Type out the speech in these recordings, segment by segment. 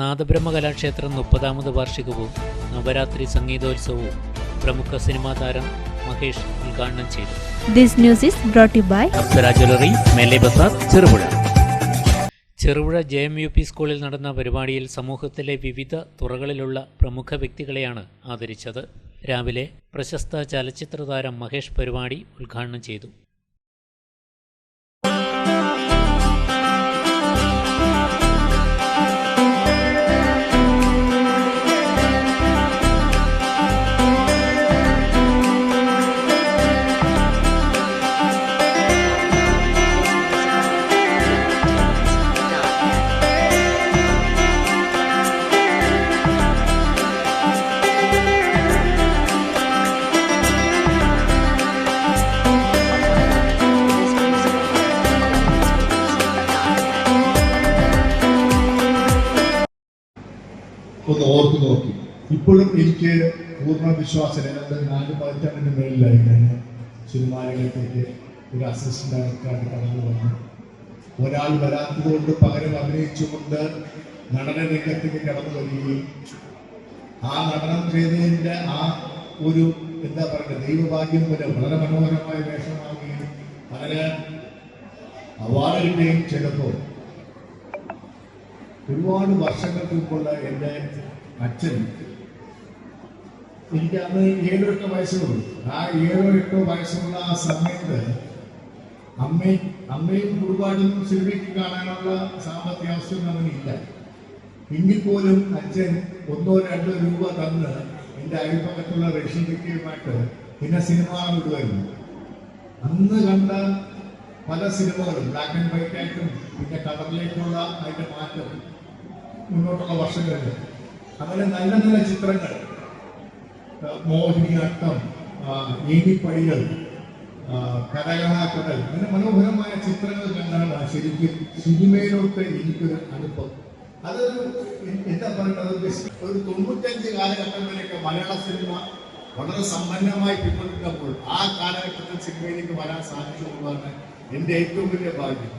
നാദബ്രഹ്മ കലാക്ഷേത്രം മുപ്പതാമത് വാർഷികവും നവരാത്രി സംഗീതോത്സവവും പ്രമുഖ സിനിമാ താരം മഹേഷ് ഉദ്ഘാടനം ചെയ്തു. This news is you by Apsara jewellery Mele Bazar Cherupuzha. Cherupuzha J M U P സ്കൂളിൽ നടന്ന പരിപാടിയിൽ സമൂഹത്തിലെ വിവിധ തുറകളിലുള്ള പ്രമുഖ വ്യക്തികളെയാണ് ആദരിച്ചത്. രാവിലെ പ്രശസ്ത ചലച്ചിത്ര താരം മഹേഷ് പരിപാടി ഉദ്ഘാടനം ചെയ്തു. ഒന്ന് ഓർത്തു നോക്കി. ഇപ്പോഴും എനിക്ക് പൂർണ വിശ്വാസം ഏതാണ്ട് നാല് പതിറ്റാണ്ടിന് മേളിലായി ഞാൻ സിനിമാരംഗത്തേക്ക് ഒരു അസിസ്റ്റന്റ് ഡയറക്ടറായിട്ട് കടന്നു വന്നു. ഒരാൾ വരാത്തത് കൊണ്ട് പകരം അഭിനയിച്ചുകൊണ്ട് നടന രംഗത്തേക്ക് കടന്നു വരികയും ആ നടനം ചെയ്തതിന്റെ ആ ഒരു എന്താ പറയുക ദൈവഭാഗ്യം പോലെ വളരെ മനോഹരമായ വേഷമാവുകയും വളരെ അവാർഡ് കിട്ടുകയും ചെയ്തപ്പോൾ ഒരുപാട് വർഷങ്ങൾക്ക് മുമ്പുള്ള എന്റെ അച്ഛൻ എനിക്ക് അന്ന് ഏഴോ എട്ടോ വയസ്സുള്ളൂ. ആ ഏഴോ എട്ടോ വയസ്സുള്ള ആ സമയത്ത് അമ്മയും അമ്മയും കുടുംബാടും സിനിമയ്ക്ക് കാണാനുള്ള സാമ്പത്തിക അവസ്ഥയൊന്നും അവനില്ല എങ്കിൽ പോലും അച്ഛൻ ഒന്നോ രണ്ടോ രൂപ തന്ന് എന്റെ അയൽപ്പക്കത്തുള്ള റഷ്യയ്ക്കുമായിട്ട് പിന്നെ സിനിമ വിടുമായിരുന്നു. അന്ന് കണ്ട പല സിനിമകളും ബ്ലാക്ക് ആൻഡ് വൈറ്റ് ആയിട്ടും പിന്നെ കളറിലേക്കുള്ള അതിന്റെ മാറ്റം. മുന്നോട്ടുള്ള വർഷങ്ങളിൽ അങ്ങനെ നല്ല നല്ല ചിത്രങ്ങൾ മോഹിനിയാട്ടം ഏനിപ്പഴികൾ കരകലാക്കടൽ അങ്ങനെ മനോഹരമായ ചിത്രങ്ങൾ കണ്ടാണ് ശരിക്കും സിനിമയിലോട്ട് എനിക്കൊരു അനുഭവം. അതൊരു എന്താ പറയുന്നത് ഒരു തൊണ്ണൂറ്റഞ്ച് കാലഘട്ടം വരെയൊക്കെ മലയാള സിനിമ വളരെ സമ്പന്നമായി പിന്തുടരുമ്പോൾ ആ കാലഘട്ടത്തിൽ സിനിമയിലേക്ക് വരാൻ സാധിച്ചു എന്നുള്ളതാണ് എന്റെ ഏറ്റവും വലിയ ഭാഗ്യം.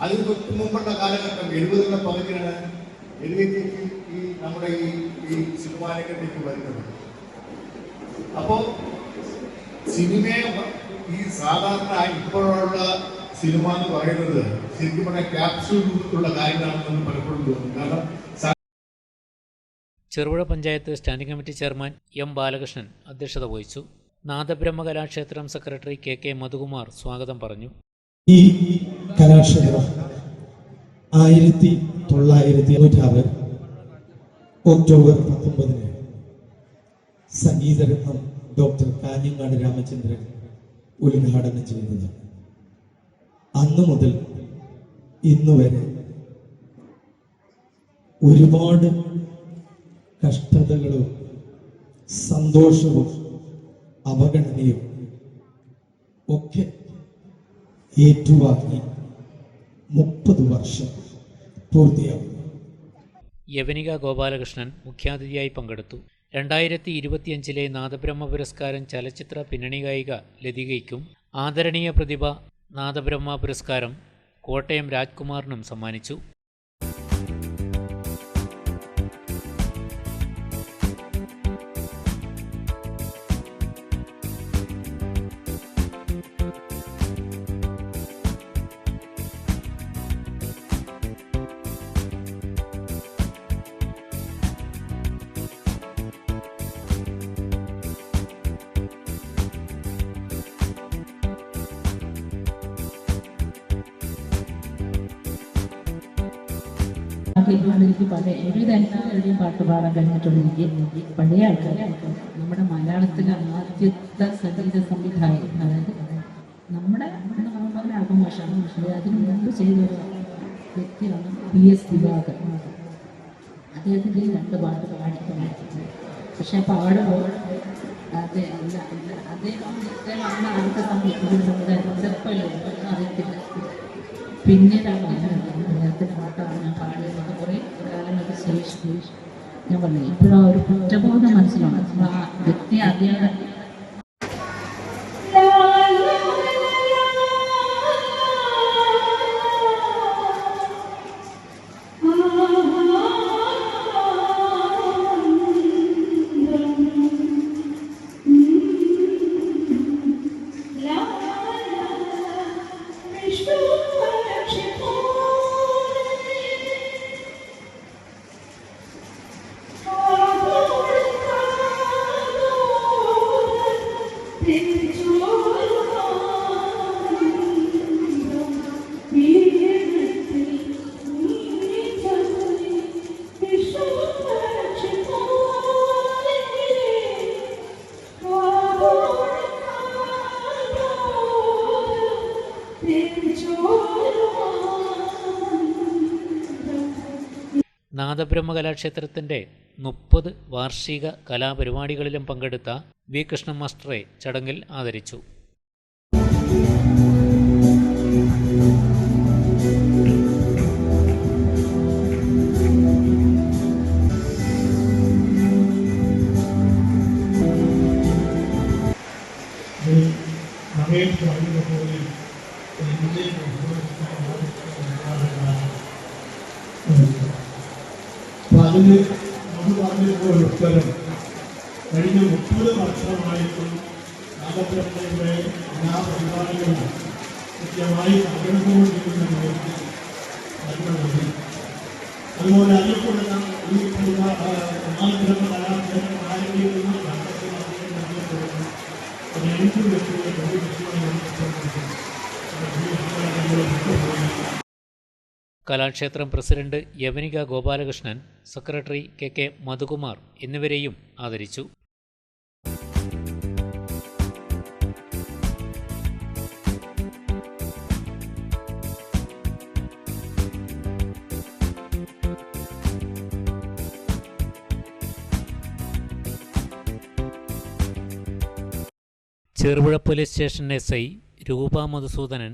അതിന് തൊട്ട് മുമ്പുള്ള കാലഘട്ടം എഴുപതുകളുടെ പകുതിയാണ് എഴുപത്തിലേക്ക് ഈ നമ്മുടെ ഈ ഈ വരുന്നത്. അപ്പോ സിനിമയെ ഈ സാധാരണ ഇപ്പോഴുള്ള സിനിമ എന്ന് പറയുന്നത് ശരിക്കും പറഞ്ഞാൽ ക്യാപ്സൂൾ രൂപത്തിലുള്ള കാര്യങ്ങളാണെന്ന് പലപ്പോഴും തോന്നുന്നു കാരണം Cherupuzha panchayat standing committee chairman M Balakrishnan അധ്യക്ഷത വഹിച്ചു. Nadabrahma Kalakshetram secretary K K Madhukumar സ്വാഗതം പറഞ്ഞു. ഈ കലാക്ഷേത്രം ആയിരത്തി തൊള്ളായിരത്തി തൊണ്ണൂറ്റാറ് ഒക്ടോബർ പത്തൊമ്പതിന് സംഗീതരത്നം ഡോക്ടർ കാഞ്ഞങ്ങാട് രാമചന്ദ്രൻ ഉദ്ഘാടനം ചെയ്തത് അന്ന് മുതൽ ഇന്ന് വരെ ഒരുപാട് കഷ്ടതകളും സന്തോഷവും അവഗണനയും ഒക്കെ ഏറ്റുവാങ്ങി. മുപ്പത് വർഷം പൂർത്തിയാകും യവനിക ഗോപാലകൃഷ്ണൻ മുഖ്യാതിഥിയായി പങ്കെടുത്തു. രണ്ടായിരത്തി ഇരുപത്തിയഞ്ചിലെ നാദബ്രഹ്മ പുരസ്കാരം ചലച്ചിത്ര പിന്നണി ഗായിക ലതികയ്ക്കും ആദരണീയ പ്രതിഭ നാദബ്രഹ്മ പുരസ്കാരം കോട്ടയം രാജ്കുമാറിനും സമ്മാനിച്ചു. എനിക്ക് പഴയ ഒരുവിധ എല്ലാവരുടെയും പാട്ട് പാടാൻ കഴിഞ്ഞിട്ടുണ്ട് എനിക്ക് പഴയ ആൾക്കാരെ നമ്മുടെ മലയാളത്തിലെ ആദ്യത്തെ സംഗീത സംവിധായകൻ അതായത് നമ്മുടെ നമ്മുടെ ആഘോഷമാണ് പക്ഷേ അതിന് മുമ്പ് ചെയ്ത ഒരു വ്യക്തിയാണ് പി എസ് ദിവാകർ. അദ്ദേഹത്തിന്റെ രണ്ട് പാട്ട് പാടിക്കൊണ്ടിരിക്കുന്നത് പക്ഷെ പാടുമ്പോൾ അതെ അദ്ദേഹം പിന്നീടാണ് അദ്ദേഹത്തിന്റെ പാട്ടാണ് ഞാൻ ശേഷം ഞാൻ പറഞ്ഞു ഇപ്പോഴും ആ ഒരു കുറ്റബോധം മനസ്സിലാണ് വ്യക്തി അറിയാതെ നാദബ്രഹ്മ കലാക്ഷേത്രത്തിന്റെ മുപ്പത് വാർഷിക കലാപരിപാടികളിലും പങ്കെടുത്ത വി. കൃഷ്ണൻ മാസ്റ്ററെ ചടങ്ങിൽ ആദരിച്ചു. Thank പറഞ്ഞതുപോലെ അതിന് നമ്മൾ പറഞ്ഞിട്ടുള്ള ഉത്തരം കഴിഞ്ഞ മുപ്പത് വർഷമായിട്ടും നാഗബ്രഹ്മയുടെ എല്ലാ പരിപാടികളും കൃത്യമായി പങ്കെടുത്തുകൊണ്ടിരുന്നതിന് നന്ദി അതുപോലെ അറിയപ്പെടുന്ന ഈ നാഗബ്രഹ്മ കലാക്ഷേത്രം ആരെങ്കിലും ഒരു അറിയപ്പെടുന്നു അത് എനിക്ക് വ്യക്തിയെ ഒരു വിഷയമായി Kalakshetram president Yavanika Gopalakrishnan secretary K K Madhukumar എന്നിവരെയും ആദരിച്ചു. Cherupuzha police station S I Rupa Madhusudanan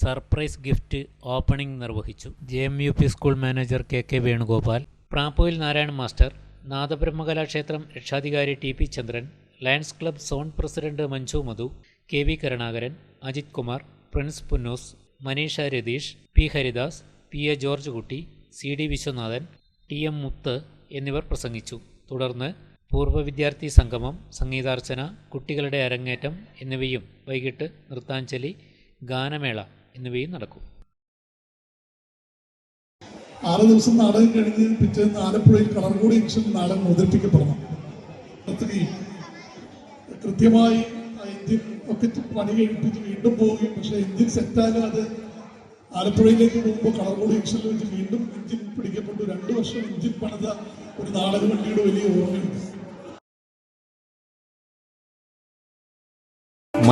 surprise gift opening നിർവഹിച്ചു. J M U P school manager K K Venugopal Prappoyil Narayanan master Nadabrahmakalakshetram രക്ഷാധികാരി T P Chandran lions club zone president Manju Madhu K V Karunakaran Ajith Kumar Prince Punnoose Manisha Ratheesh P Haridas P A George Kutty C D Viswanathan T M Muthu എന്നിവർ പ്രസംഗിച്ചു. തുടർന്ന് പൂർവ വിദ്യാർത്ഥി സംഗമം സംഗീതാർച്ചന കുട്ടികളുടെ അരങ്ങേറ്റം എന്നിവയും വൈകിട്ട് നൃത്താഞ്ജലി ഗാനമേള എന്നിവയും നടക്കും. ആറ് ദിവസം നാടകം കഴിഞ്ഞ് പിറ്റേന്ന് ആലപ്പുഴയിൽ കളർകോടി ജംഗ്ഷൻ നാടകം അവതരിപ്പിക്കപ്പെടണം. കൃത്യമായി എഞ്ചിൻ ഒക്കെ പണി കഴിപ്പിച്ച് വീണ്ടും പോവുകയും പക്ഷേ എഞ്ചിൻ സെറ്റാകാതെ ആലപ്പുഴയിലേക്ക് പോകുമ്പോൾ കളർകോടി ജംഗ്ഷനിൽ വെച്ച് വീണ്ടും എഞ്ചിൻ പിടിക്കപ്പെട്ടു. രണ്ട് വർഷം എഞ്ചിൻ പണിത ഒരു നാടക വണ്ടിയുടെ വലിയ ഓർമ്മയുണ്ട്.